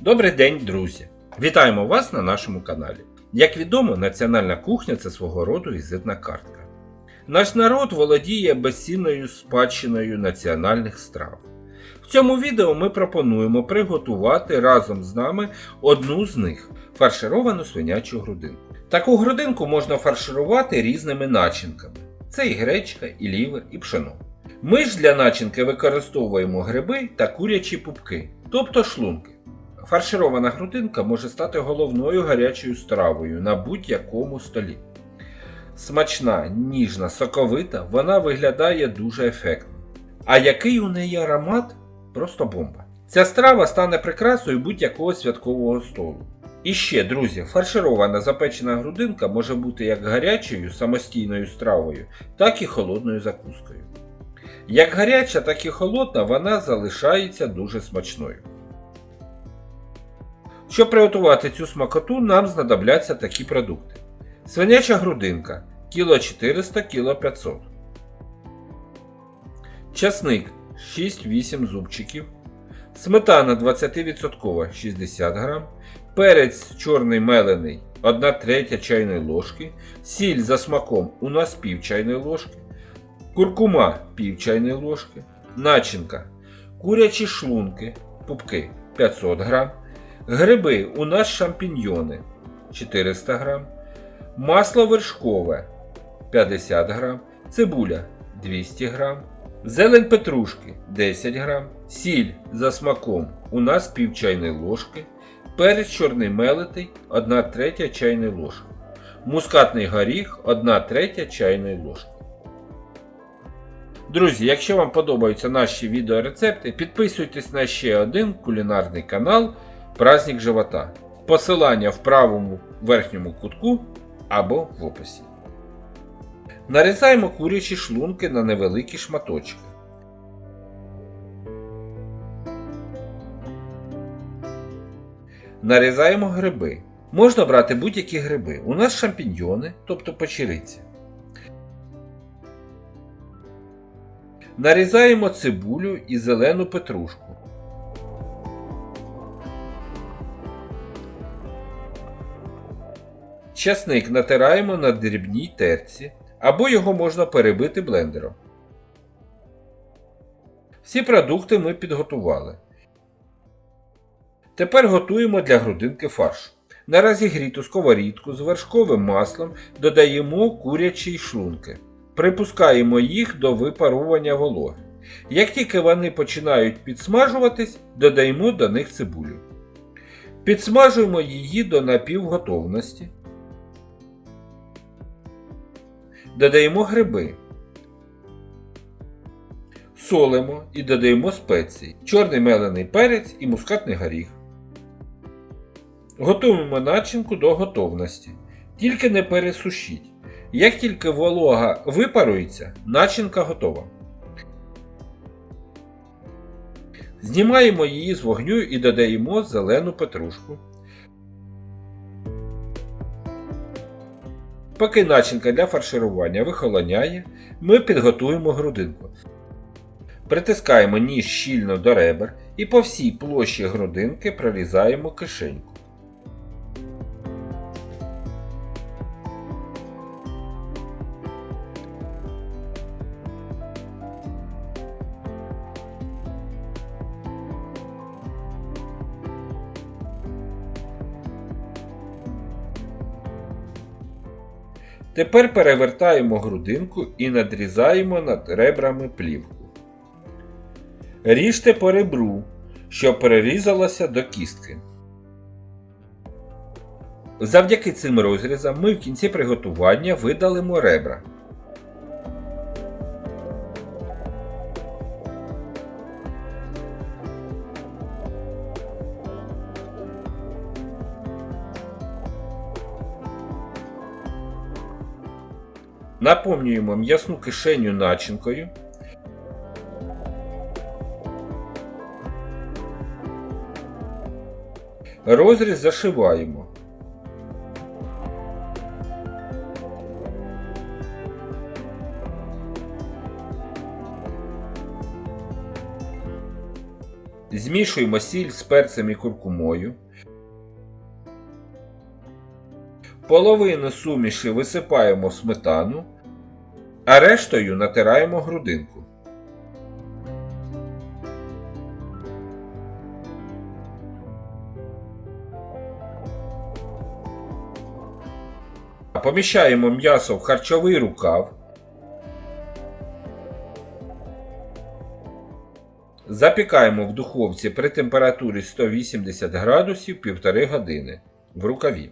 Добрий день, друзі! Вітаємо вас на нашому каналі. Як відомо, національна кухня це свого роду візитна картка. Наш народ володіє безцінною спадщиною національних страв. В цьому відео ми пропонуємо приготувати разом з нами одну з них фаршировану свинячу грудинку. Таку грудинку можна фарширувати різними начинками: це і гречка, і лівер, і пшено. Ми ж для начинки використовуємо гриби та курячі пупки, тобто шлунки. Фарширована грудинка може стати головною гарячою стравою на будь-якому столі. Смачна, ніжна, соковита, вона виглядає дуже ефектно. А який у неї аромат? Просто бомба. Ця страва стане прикрасою будь-якого святкового столу. І ще, друзі, фарширована запечена грудинка може бути як гарячою самостійною стравою, так і холодною закускою. Як гаряча, так і холодна вона залишається дуже смачною. Щоб приготувати цю смакоту, нам знадобляться такі продукти: свиняча грудинка кіло 400 кіло 500 Часник 6-8 зубчиків, сметана 20% 60 г, перець чорний мелений 1 третя чайної ложки, сіль за смаком у нас пів чайної ложки, куркума пів чайної ложки, начинка, курячі шлунки, пупки 500 г, гриби. У нас шампіньйони. 400 г, масло вершкове. 50 г, цибуля. 200 г, зелень петрушки. 10 г, сіль за смаком. У нас пів чайної ложки, перець чорний мелитий. 1 третя чайної ложки, мускатний горіх. 1 третя чайної ложки. Друзі, якщо вам подобаються наші відеорецепти, підписуйтесь на ще один кулінарний канал Праздник живота. Посилання в правому верхньому кутку або в описі. Нарізаємо курячі шлунки на невеликі шматочки. Нарізаємо гриби. Можна брати будь-які гриби. У нас шампіньйони, тобто печериці. Нарізаємо цибулю і зелену петрушку. Часник натираємо на дрібній терці, або його можна перебити блендером. Всі продукти ми підготували. Тепер готуємо для грудинки фарш. На розігріту сковорідку з вершковим маслом додаємо курячі шлунки. Припускаємо їх до випарування вологи. Як тільки вони починають підсмажуватись, додаємо до них цибулю. Підсмажуємо її до напівготовності. Додаємо гриби. Солимо і додаємо спеції, чорний мелений перець і мускатний горіх. Готуємо начинку до готовності. Тільки не пересушіть. Як тільки волога випарується, начинка готова. Знімаємо її з вогню і додаємо зелену петрушку. Поки начинка для фарширування вихолоняє, ми підготуємо грудинку. Притискаємо ніж щільно до ребер і по всій площі грудинки прорізаємо кишеньку. Тепер перевертаємо грудинку і надрізаємо над ребрами плівку. Ріжте по ребру, що перерізалося до кістки. Завдяки цим розрізам ми в кінці приготування видалимо ребра. Наповнюємо м'ясну кишеню начинкою. Розріз зашиваємо. Змішуємо сіль з перцем і куркумою. Половину суміші висипаємо сметану, а рештою натираємо грудинку. Поміщаємо м'ясо в харчовий рукав. Запікаємо в духовці при температурі 180 градусів 1,5 години в рукаві.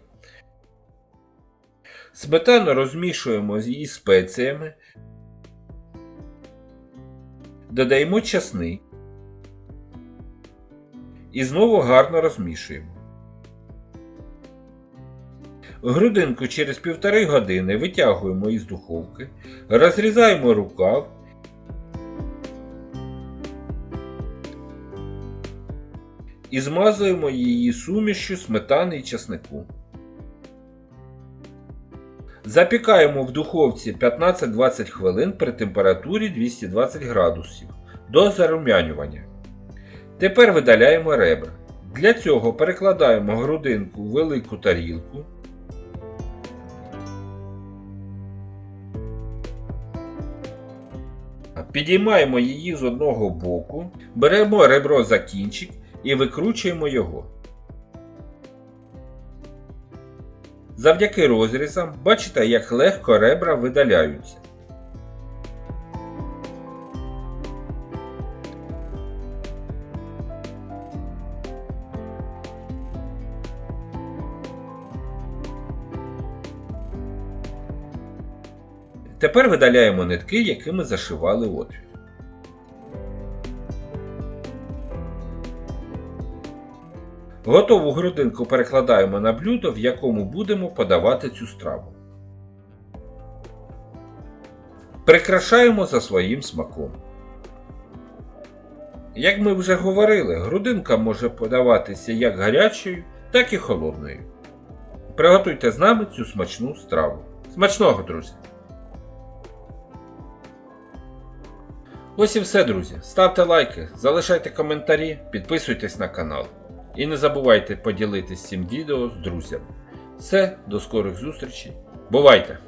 Сметану розмішуємо її спеціями. Додаємо часник. І знову гарно розмішуємо. Грудинку через півтори години витягуємо із духовки, розрізаємо рукав. І змазуємо її сумішю сметани і часнику. Запікаємо в духовці 15-20 хвилин при температурі 220 градусів до зарум'янювання. Тепер видаляємо ребра. Для цього перекладаємо грудинку в велику тарілку. Підіймаємо її з одного боку, беремо ребро за кінчик і викручуємо його. Завдяки розрізам бачите, як легко ребра видаляються. Тепер видаляємо нитки, якими зашивали отвір. Готову грудинку перекладаємо на блюдо, в якому будемо подавати цю страву. Прикрашаємо за своїм смаком. Як ми вже говорили, грудинка може подаватися як гарячою, так і холодною. Приготуйте з нами цю смачну страву. Смачного, друзі! Ось і все, друзі. Ставте лайки, залишайте коментарі, підписуйтесь на канал. І не забувайте поділитись цим відео з друзями. Все, до скорих зустрічей. Бувайте!